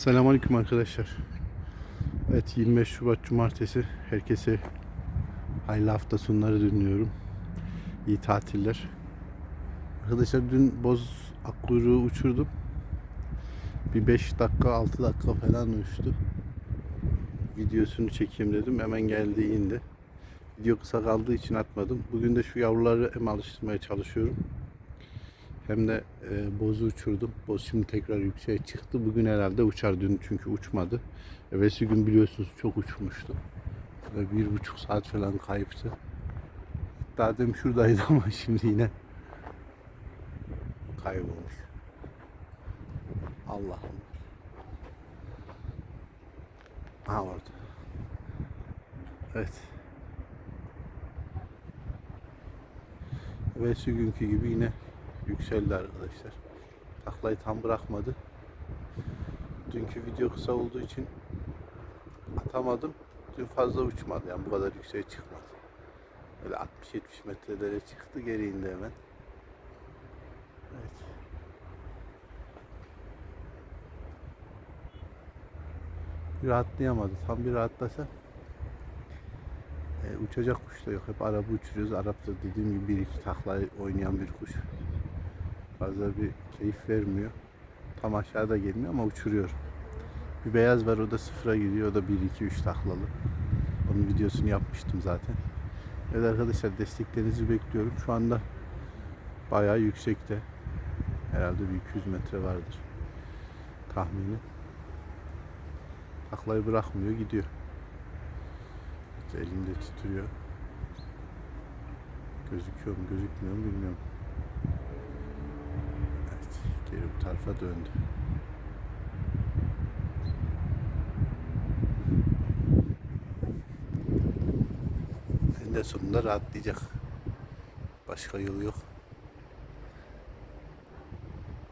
Selamünaleyküm arkadaşlar. Evet 25 Şubat Cumartesi. Herkese hayırlı hafta sonları diliyorum. İyi tatiller. Arkadaşlar dün boz akkuyruğu uçurdum. Bir 5 dakika 6 dakika falan uçtu. Videosunu çekeyim dedim. Hemen geldi indi. Video kısa kaldığı için atmadım. Bugün de şu yavruları hem alıştırmaya çalışıyorum. Hem de e, bozu uçurdum. Boz şimdi tekrar yükseğe çıktı. Bugün herhalde uçar dün çünkü uçmadı. Evvelsi gün biliyorsunuz çok uçmuştu. Ve bir buçuk saat falan kayıptı. Hatta dedim şuradaydı ama şimdi yine kaybolmuş. Allah Allah. Ha orada. Evet. Evvelsi günkü gibi yine yükseldi arkadaşlar. Taklayı tam bırakmadı. Dünkü video kısa olduğu için atamadım. Dün fazla uçmadı yani bu kadar yükseğe çıkmadı. Böyle 60-70 metrelere çıktı geri indi hemen. Evet. Bir rahatlayamadı. Tam bir rahatlasa e, uçacak kuş da yok. Hep araba uçuruyoruz. Arap da dediğim gibi bir iki takla oynayan bir kuş. Fazla bir keyif vermiyor. Tam aşağıda gelmiyor ama uçuruyor. Bir beyaz var o da sıfıra gidiyor. O da 1 2 3 taklalı. Onun videosunu yapmıştım zaten. Evet arkadaşlar desteklerinizi bekliyorum. Şu anda bayağı yüksekte. Herhalde bir 200 metre vardır. Tahmini. Taklayı bırakmıyor gidiyor. Elimde titriyor. Gözüküyor mu gözükmüyor mu bilmiyorum. Geri bu tarafa döndü. En sonunda rahatlayacak. Başka yolu yok.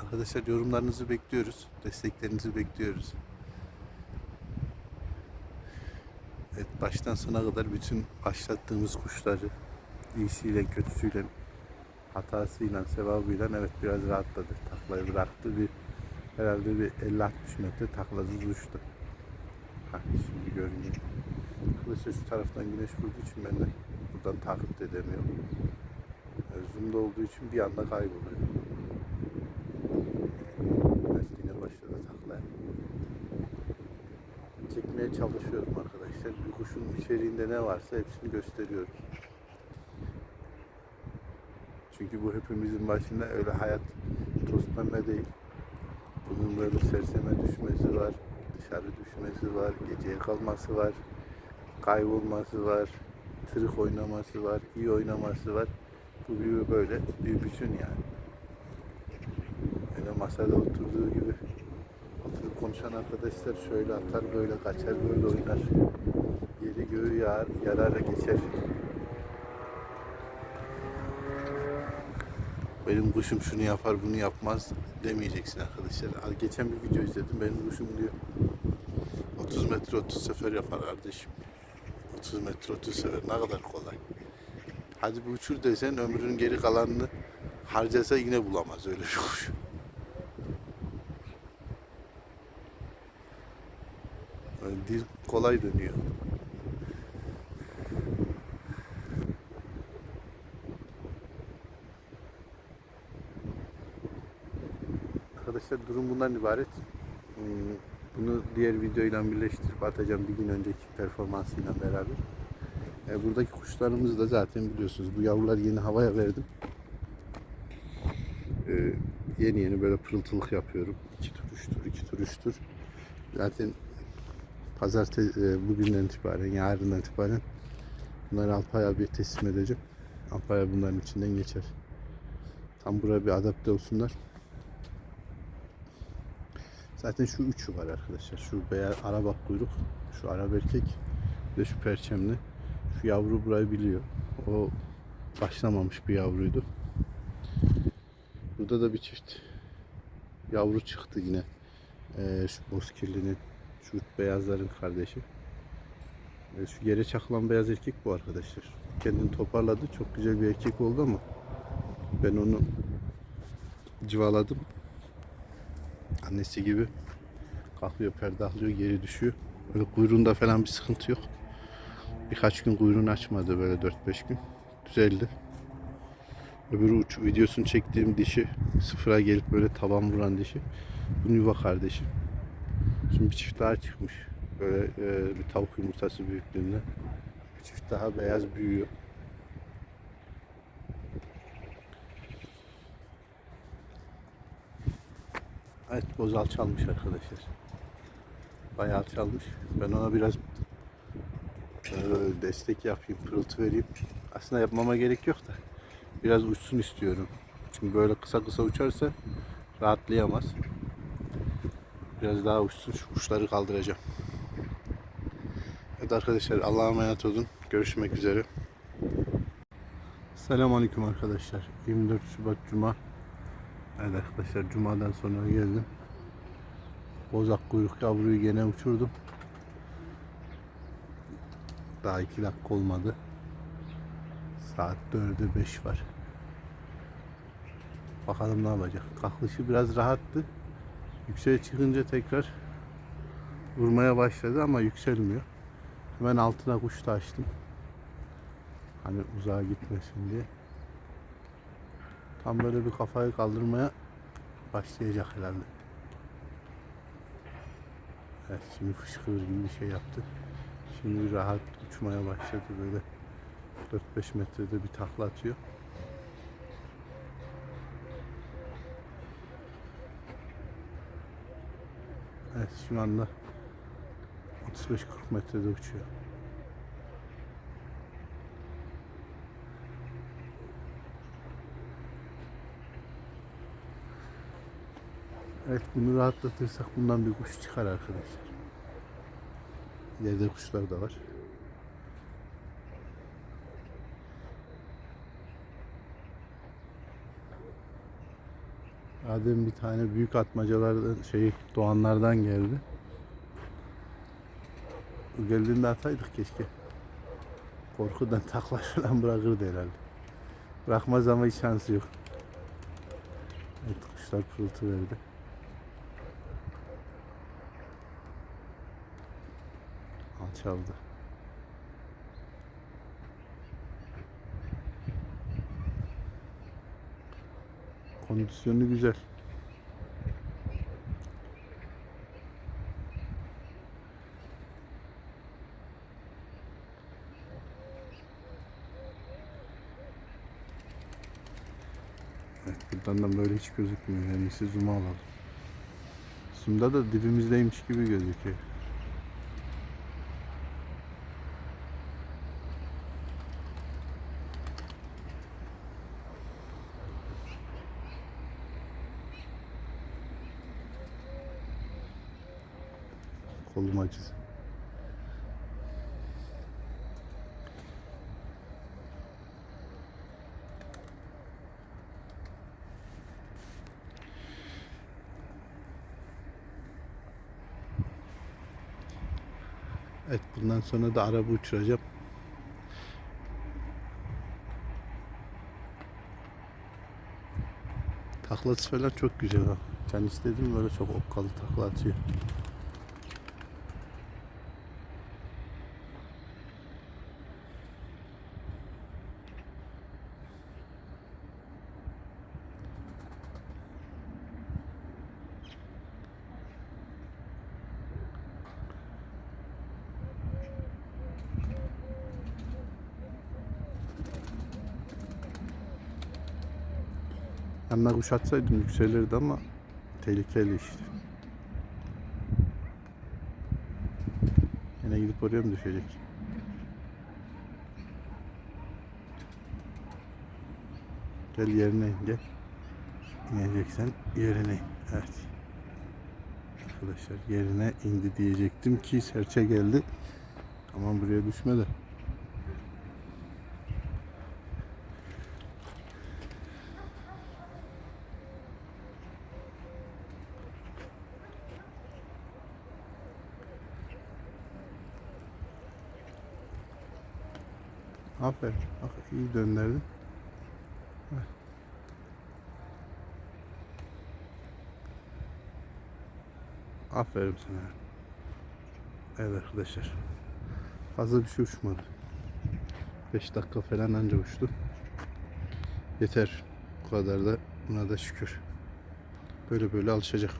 Arkadaşlar yorumlarınızı bekliyoruz. Desteklerinizi bekliyoruz. Evet baştan sona kadar bütün başlattığımız kuşları iyisiyle kötüsüyle hatasıyla sevabıyla evet biraz rahatladı. Taklayı bıraktı bir herhalde bir 50-60 metre taklasız uçtu. Hah şimdi görünüyor. Arkadaşlar şu taraftan güneş vurduğu için ben de buradan takip edemiyorum. Yani zoom'da olduğu için bir anda kayboluyor. Evet yine başladı taklaya çekmeye çalışıyorum arkadaşlar. Bir kuşun içeriğinde ne varsa hepsini gösteriyorum. Çünkü bu hepimizin başında öyle hayat pembe değil. Bunun böyle serseme düşmesi var, dışarı düşmesi var, geceye kalması var, kaybolması var, tırık oynaması var, iyi oynaması var. Bu bir böyle bir bütün yani. Öyle masada oturduğu gibi Oturup konuşan arkadaşlar şöyle atar, böyle kaçar, böyle oynar. Yeri göğü yar, yarara geçer. Benim kuşum şunu yapar, bunu yapmaz demeyeceksin arkadaşlar. Geçen bir video izledim. Benim kuşum diyor 30 metre 30 sefer yapar kardeşim. 30 metre 30 sefer ne kadar kolay. Hadi bir uçur desen ömrünün geri kalanını harcasa yine bulamaz öyle bir kuş. Dil kolay dönüyor. Arkadaşlar durum bundan ibaret. Hmm, Bunu diğer videoyla birleştirip atacağım bir gün önceki performansıyla beraber. E, buradaki kuşlarımızı da zaten biliyorsunuz. Bu yavrular yeni havaya verdim. E, yeni yeni böyle pırıltılık yapıyorum. İki tur, üç tur, iki tur, üç tur. Zaten pazartesi bugünden itibaren, yarından itibaren bunları Alpay abiye teslim edeceğim. Alpay bunların içinden geçer. Tam buraya bir adapte olsunlar. Zaten şu üçü var arkadaşlar. Şu beyaz araba kuyruk, şu araba erkek ve şu perçemli. Şu yavru burayı biliyor. O başlamamış bir yavruydu. Burada da bir çift yavru çıktı yine. Ee, şu bozkirlinin şu beyazların kardeşi. Ve şu yere çakılan beyaz erkek bu arkadaşlar. Kendini toparladı. Çok güzel bir erkek oldu ama ben onu cıvaladım. Annesi gibi kalkıyor, perdahlıyor, geri düşüyor. Böyle kuyruğunda falan bir sıkıntı yok. Birkaç gün kuyruğunu açmadı böyle 4-5 gün. Düzeldi. Öbürü uç videosunu çektiğim dişi sıfıra gelip böyle taban vuran dişi. Bu yuva kardeşi. Şimdi bir çift daha çıkmış. Böyle e, bir tavuk yumurtası büyüklüğünde. Bir çift daha beyaz büyüyor. Evet boz alçalmış arkadaşlar. Bayağı alçalmış. Ben ona biraz e, destek yapayım, pırıltı vereyim. Aslında yapmama gerek yok da biraz uçsun istiyorum. Çünkü böyle kısa kısa uçarsa rahatlayamaz. Biraz daha uçsun, şu kuşları kaldıracağım. Evet arkadaşlar Allah'a emanet olun. Görüşmek üzere. Selamünaleyküm arkadaşlar. 24 Şubat Cuma. Evet arkadaşlar Cuma'dan sonra geldim. Bozak kuyruk yavruyu gene uçurdum. Daha 2 dakika olmadı. Saat 4'e 5 var. Bakalım ne yapacak. Kalkışı biraz rahattı. Yükseğe çıkınca tekrar vurmaya başladı ama yükselmiyor. Hemen altına kuş da. Hani uzağa gitmesin diye. Tam böyle bir kafayı kaldırmaya başlayacak herhalde. Evet şimdi fışkırır gibi bir şey yaptı. Şimdi rahat uçmaya başladı böyle 4-5 metrede bir takla atıyor. Evet şu anda 35-40 metrede uçuyor. Evet bunu rahatlatırsak bundan bir kuş çıkar arkadaşlar. Yerde kuşlar da var. Adem bir tane büyük atmacalardan şey doğanlardan geldi. O geldiğinde ataydık keşke. Korkudan takla falan bırakırdı herhalde. Bırakmaz ama hiç şansı yok. Evet kuşlar pırıltı verdi. Alçaldı. Kondisyonu güzel. Evet, buradan da böyle hiç gözükmüyor. En iyisi zoom'a alalım. Zoom'da da dibimizdeymiş gibi gözüküyor. Acıdı. Evet bundan sonra da araba uçuracağım. Taklası falan çok güzel ha. Ben istedim böyle çok okkalı takla atıyor. Yanına kuş atsaydım yükselirdi ama tehlikeli işte. Yine gidip oraya mı düşecek? Gel yerine in, gel. İneceksen yerine in. Evet. Arkadaşlar yerine indi diyecektim ki serçe geldi. Aman buraya düşme de. Aferin. Bak iyi döndürdün. Aferin sana. Evet arkadaşlar. Fazla bir şey uçmadı. 5 dakika falan anca uçtu. Yeter. Bu kadar da buna da şükür. Böyle böyle alışacak.